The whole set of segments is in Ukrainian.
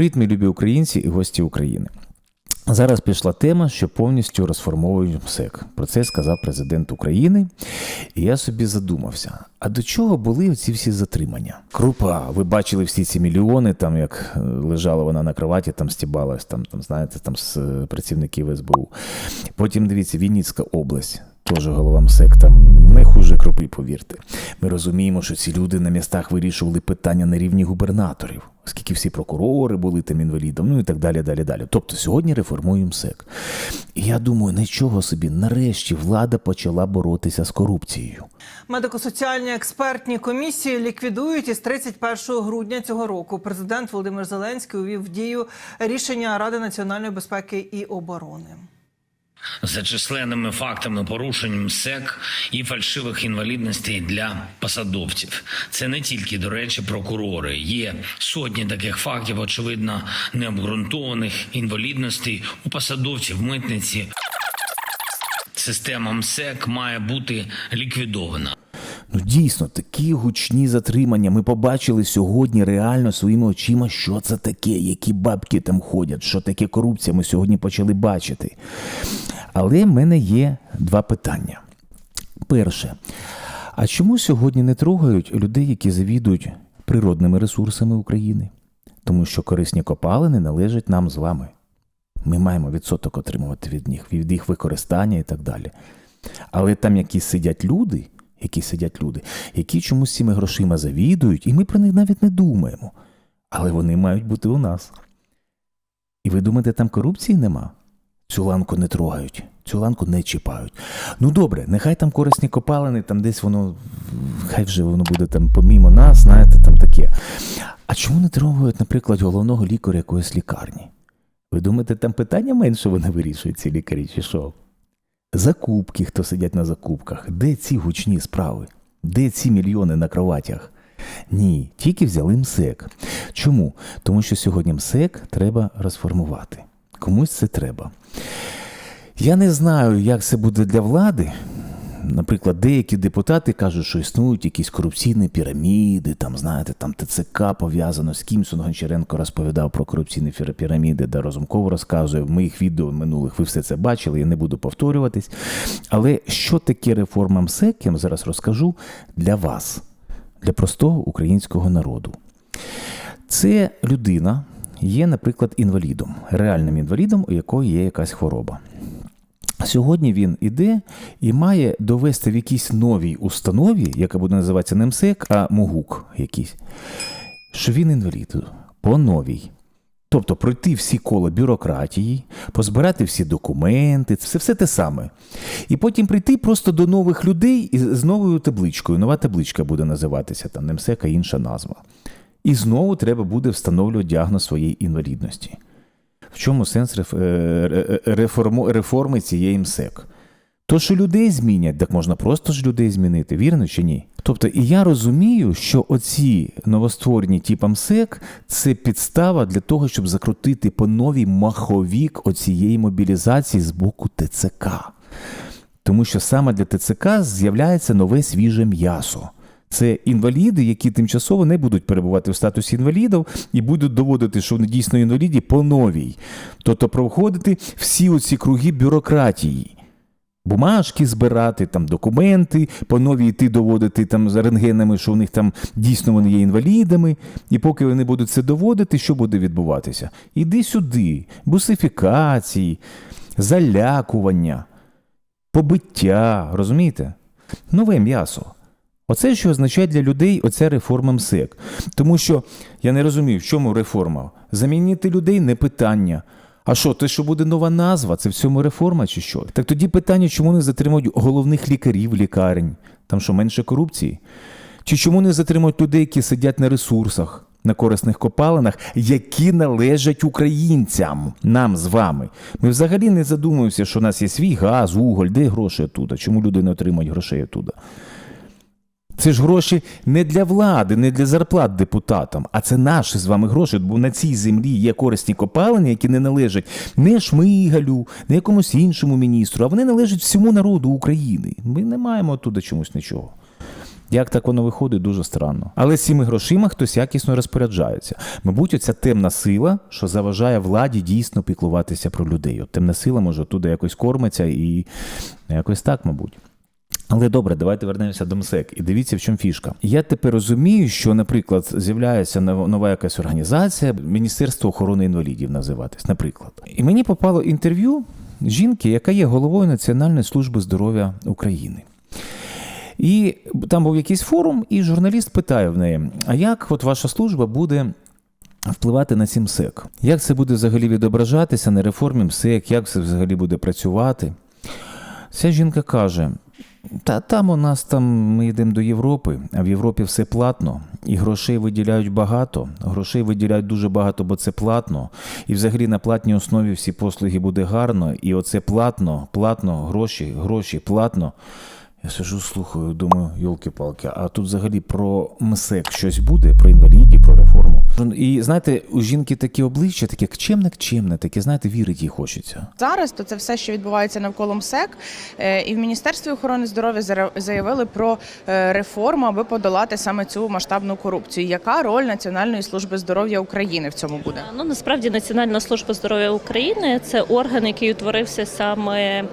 Привіт, мої любі українці і гості України. Зараз пішла тема, що повністю розформовують МСЕК. Про це сказав президент України. І я собі задумався: а до чого були оці всі затримання? Крупа, ви бачили всі ці мільйони, там як е, лежала вона на кроваті, там стібалась, там, там знаєте, там з е, працівників СБУ. Потім дивіться, Вінницька область. Теж голова МСЕК там не хуже кропи, повірте. Ми розуміємо, що ці люди на містах вирішували питання на рівні губернаторів, оскільки всі прокурори були там інвалідом, ну і так далі, далі, далі. Тобто сьогодні реформуємо МСЕК. І я думаю, нічого собі, нарешті влада почала боротися з корупцією. Медико-соціальні експертні комісії ліквідують із 31 грудня цього року. Президент Володимир Зеленський увів в дію рішення Ради національної безпеки і оборони. За численними фактами порушень МСЕК і фальшивих інвалідностей для посадовців. Це не тільки, до речі, прокурори. Є сотні таких фактів, очевидно, необґрунтованих інвалідностей у посадовців митниці. Система МСЕК має бути ліквідована. Ну дійсно, такі гучні затримання. Ми побачили сьогодні реально своїми очима, що це таке, які бабки там ходять, що таке корупція. Ми сьогодні почали бачити. Але в мене є два питання. Перше, а чому сьогодні не трогають людей, які завідують природними ресурсами України? Тому що корисні копалини належать нам з вами. Ми маємо відсоток отримувати від них, від їх використання і так далі. Але там якісь сидять люди, які сидять люди, які чомусь цими грошима завідують, і ми про них навіть не думаємо. Але вони мають бути у нас. І ви думаєте, там корупції нема? Цю ланку не трогають, цю ланку не чіпають. Ну добре, нехай там корисні копалини, там десь воно, хай вже воно буде там помімо нас, знаєте, там таке. А чому не трогають, наприклад, головного лікаря якоїсь лікарні? Ви думаєте, там питання менше вони вирішують, ці лікарі, чи що? Закупки, хто сидять на закупках, де ці гучні справи? Де ці мільйони на кроватях? Ні, тільки взяли МСЕК. Чому? Тому що сьогодні МСЕК треба розформувати. Комусь це треба. Я не знаю, як це буде для влади. Наприклад, деякі депутати кажуть, що існують якісь корупційні піраміди, там, знаєте, там ТЦК пов'язано з кимсь. Гончаренко розповідав про корупційні піраміди, де Розумков розказує. В моїх відео минулих ви все це бачили, я не буду повторюватись. Але що таке реформа МСЕК, я вам зараз розкажу для вас, для простого українського народу. Це людина є, наприклад, інвалідом, реальним інвалідом, у якої є якась хвороба. Сьогодні він іде і має довести в якійсь новій установі, яка буде називатися не МСЕК, а МОГУК якийсь, що він інвалід по новій. Тобто пройти всі кола бюрократії, позбирати всі документи, це все те саме. І потім прийти просто до нових людей з новою табличкою. Нова табличка буде називатися там не МСЕК, а інша назва. І знову треба буде встановлювати діагноз своєї інвалідності. В чому сенс е, реформу- реформи цієї МСЕК? То, що людей змінять, так можна просто ж людей змінити, вірно чи ні? Тобто, і я розумію, що оці новостворені типа МСЕК це підстава для того, щоб закрутити по новій маховік оцієї мобілізації з боку ТЦК. Тому що саме для ТЦК з'являється нове свіже м'ясо. Це інваліди, які тимчасово не будуть перебувати в статусі інвалідів і будуть доводити, що вони дійсно інваліді по новій. Тобто проходити всі оці круги бюрократії. Бумажки збирати, там документи, по новій йти доводити там з рентгенами, що в них там дійсно вони є інвалідами. І поки вони будуть це доводити, що буде відбуватися? Іди сюди, бусифікації, залякування, побиття, розумієте? Нове м'ясо. Оце що означає для людей оця реформа МСЕК. Тому що я не розумію, в чому реформа. Замінити людей не питання. А що, те, що буде нова назва, це в цьому реформа чи що? Так тоді питання, чому не затримують головних лікарів лікарень? Там що менше корупції? Чи чому не затримують людей, які сидять на ресурсах, на корисних копалинах, які належать українцям, нам з вами? Ми взагалі не задумуємося, що у нас є свій газ, уголь, де гроші оттуда? Чому люди не отримують грошей оттуда? Це ж гроші не для влади, не для зарплат депутатам, а це наші з вами гроші, бо на цій землі є корисні копалини, які не належать не Шмигалю, не якомусь іншому міністру, а вони належать всьому народу України. Ми не маємо оттуда чомусь нічого. Як так воно виходить, дуже странно. Але з цими грошима хтось якісно розпоряджається. Мабуть, оця темна сила, що заважає владі дійсно піклуватися про людей. От темна сила може туди якось кормиться і якось так, мабуть. Але добре, давайте вернемося до МСЕК. І дивіться, в чому фішка. Я тепер розумію, що, наприклад, з'являється нова якась організація, Міністерство охорони інвалідів називатись, наприклад. І мені попало інтерв'ю жінки, яка є головою Національної служби здоров'я України. І там був якийсь форум, і журналіст питає в неї: а як от ваша служба буде впливати на цим МСЕК? Як це буде взагалі відображатися на реформі МСЕК? Як це взагалі буде працювати? Ця жінка каже: та там у нас там ми йдемо до Європи, а в Європі все платно, і грошей виділяють багато. Грошей виділяють дуже багато, бо це платно. І взагалі на платній основі всі послуги буде гарно. І оце платно, платно, гроші, гроші, платно. Я сижу, слухаю, думаю, йолки-палки, а тут взагалі про МСЕК щось буде, про інвалідів, про реформу. І знаєте, у жінки такі обличчя, таке кчемне-кчемне, таке, знаєте, вірить їй хочеться. Зараз то це все, що відбувається навколо МСЕК, Е, і в Міністерстві охорони здоров'я заявили про е, реформу, аби подолати саме цю масштабну корупцію. Яка роль Національної служби здоров'я України в цьому буде? Ну насправді Національна служба здоров'я України це орган, який утворився саме.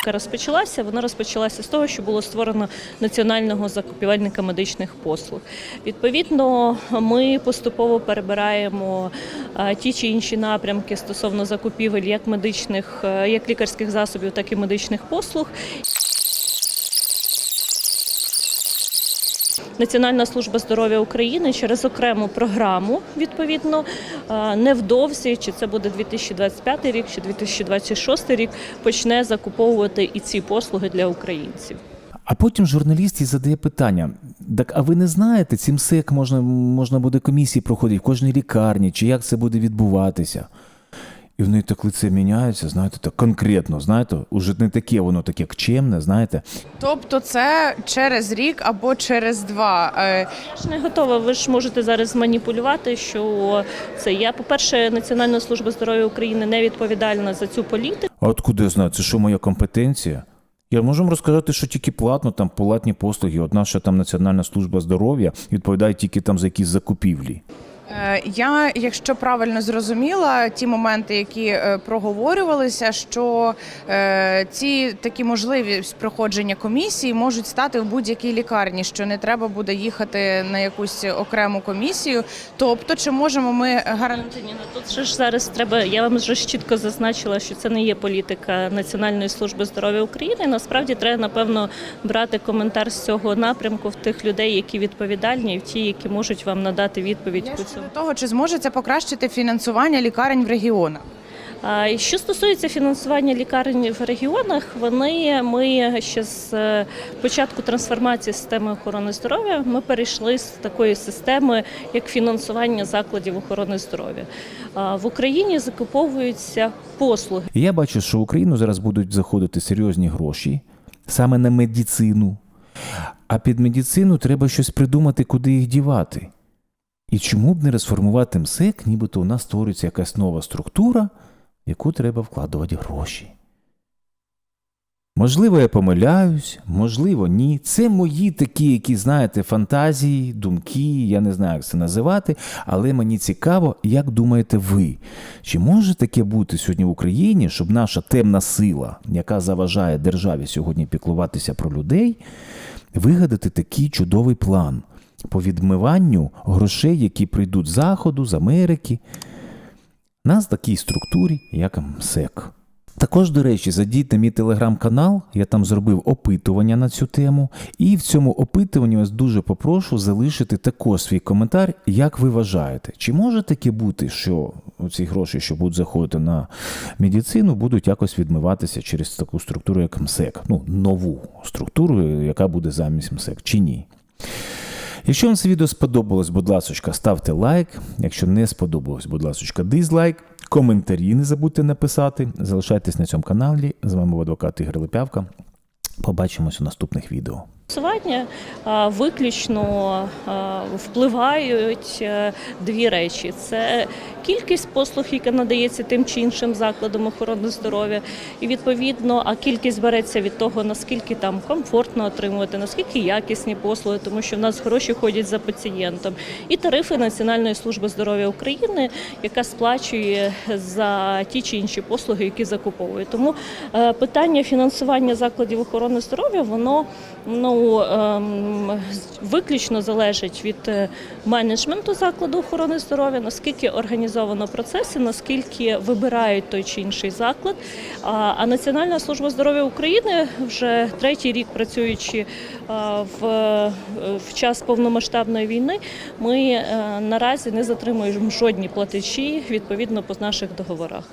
Яка Розпочалася, вона розпочалася з того, що було створено національного закупівельника медичних послуг. Відповідно, ми поступово перебираємо ті чи інші напрямки стосовно закупівель як медичних, е, як лікарських засобів, так і медичних послуг. Національна служба здоров'я України через окрему програму, відповідно, е, невдовзі, чи це буде 2025 рік, чи 2026 рік, почне закуповувати і ці послуги для українців. А потім журналіст їй задає питання: так, а ви не знаєте, цим СЕК можна, можна буде комісії проходити в кожній лікарні, чи як це буде відбуватися? І в неї так лице міняється, знаєте, так конкретно, знаєте, уже не таке воно таке кчемне, знаєте. Тобто, це через рік або через два. Е, Я ж не готова. Ви ж можете зараз зманіпулювати, що це я. По-перше, Національна служба здоров'я України не відповідальна за цю політику. А от куди я знаю, це що моя компетенція? Я можу вам розказати, що тільки платно, там платні послуги. От наша там Національна служба здоров'я відповідає тільки там за якісь закупівлі. Е, Я, якщо правильно зрозуміла, ті моменти, які е, проговорювалися, що е, ці такі можливість проходження комісії можуть стати в будь-якій лікарні, що не треба буде їхати на якусь окрему комісію. Тобто, чи можемо ми гарантувати? Ну тут же ж зараз треба. Я вам вже чітко зазначила, що це не є політика Національної служби здоров'я України. Насправді треба напевно брати коментар з цього напрямку в тих людей, які відповідальні, і в ті, які можуть вам надати відповідь по щодо того, чи зможе це покращити фінансування лікарень в регіонах? Що стосується фінансування лікарень в регіонах, вони ми ще з е, початку трансформації системи охорони здоров'я ми перейшли з такої системи, як фінансування закладів охорони здоров'я. В Україні закуповуються послуги. Я бачу, що в Україну зараз будуть заходити серйозні гроші саме на медицину. А під медицину треба щось придумати, куди їх дівати. І чому б не розформувати МСЕК, нібито у нас створюється якась нова структура, в яку треба вкладувати гроші. Можливо, я помиляюсь, можливо, ні. Це мої такі, які, знаєте, фантазії, думки, я не знаю, як це називати, але мені цікаво, як думаєте ви, чи може таке бути сьогодні в Україні, щоб наша темна сила, яка заважає державі сьогодні піклуватися про людей, вигадати такий чудовий план по відмиванню грошей, які прийдуть з Заходу, з Америки, нас такій структурі, як МСЕК. Також, до речі, на мій телеграм-канал, я там зробив опитування на цю тему. І в цьому опитуванні вас дуже попрошу залишити також свій коментар, як ви вважаєте, чи може таке бути, що ці гроші, що будуть заходити на медицину, будуть якось відмиватися через таку структуру, як МСЕК, ну, нову структуру, яка буде замість МСЕК, чи ні? Якщо вам це відео сподобалось, будь ласка, ставте лайк. Якщо не сподобалось, будь ласка, дизлайк. Коментарі не забудьте написати. Залишайтесь на цьому каналі. З вами був адвокат Ігор Липявка. Побачимось у наступних відео. Фінансування а, виключно впливають е, дві речі: це кількість послуг, яка надається тим чи іншим закладам охорони здоров'я, і відповідно, а кількість береться від того, наскільки там комфортно отримувати, наскільки якісні послуги, тому що в нас гроші ходять за пацієнтом, і тарифи Національної служби здоров'я України, яка сплачує за ті чи інші послуги, які закуповує. Тому е, питання фінансування закладів охорони здоров'я воно ну ем, виключно залежить від е, менеджменту закладу охорони здоров'я, наскільки організовано процеси, наскільки вибирають той чи інший заклад. А, Національна служба здоров'я України вже третій рік працюючи в, е, в час повномасштабної війни, ми е, наразі не затримуємо жодні платежі відповідно по наших договорах.